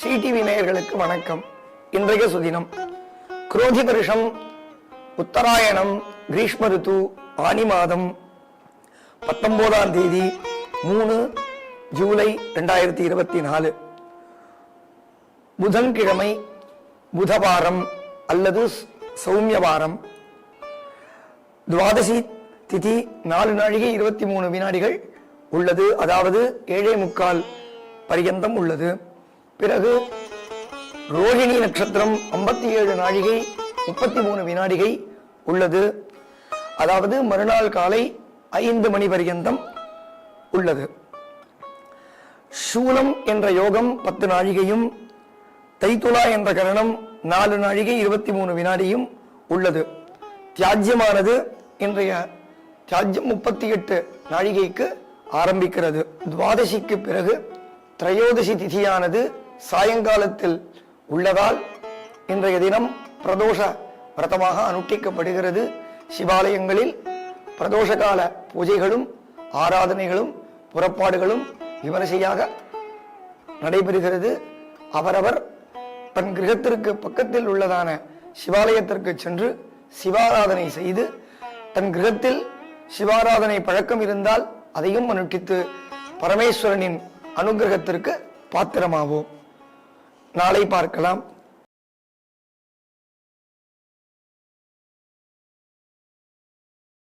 CTV நேயர்களுக்கு வணக்கம். இன்றைய சுதினம் குரோதி வருஷம் உத்தராயணம் கிரீஷ்ம ரித்து ஆனி மாதம் பத்தொன்பதாம் தேதி மூணு ஜூலை ரெண்டாயிரத்தி இருபத்தி நாலு. புதன்கிழமை புதவாரம் அல்லது சௌமியவாரம். துவாதசி திதி நாலு நாழிகை இருபத்தி மூணு வினாடிகள் உள்ளது. அதாவது ஏழே முக்கால் பரியந்தம் உள்ளது. பிறகு ரோஹிணி நட்சத்திரம் ஐம்பத்தி ஏழு நாழிகை முப்பத்தி மூணு வினாடிகை உள்ளது. அதாவது மறுநாள் காலை ஐந்து மணி பரியந்தம் உள்ளது. சூலம் என்ற யோகம் பத்து நாழிகையும் தைத்துலா என்ற கரணம் நாலு நாழிகை இருபத்தி மூணு வினாடியும் உள்ளது. தியாஜ்யமானது இன்றைய தியாஜ்யம் முப்பத்தி எட்டு நாழிகைக்கு ஆரம்பிக்கிறது. துவாதசிக்கு பிறகு திரையோதசி திதியானது சாயங்காலத்தில் உள்ளதால் இன்றைய தினம் பிரதோஷ விரதமாக அனுஷ்டிக்கப்படுகிறது. சிவாலயங்களில் பிரதோஷ கால பூஜைகளும் ஆராதனைகளும் புறப்பாடுகளும் விமரிசையாக நடைபெறுகிறது. அவரவர் தன் கிரகத்திற்கு பக்கத்தில் உள்ளதான சிவாலயத்திற்கு சென்று சிவாராதனை செய்து தன் கிரகத்தில் சிவாராதனை பழக்கம் இருந்தால் அதையும் அனுஷ்டித்து பரமேஸ்வரனின் அனுகிரகத்திற்கு பாத்திரமாவோம். நாளை பார்க்கலாம்.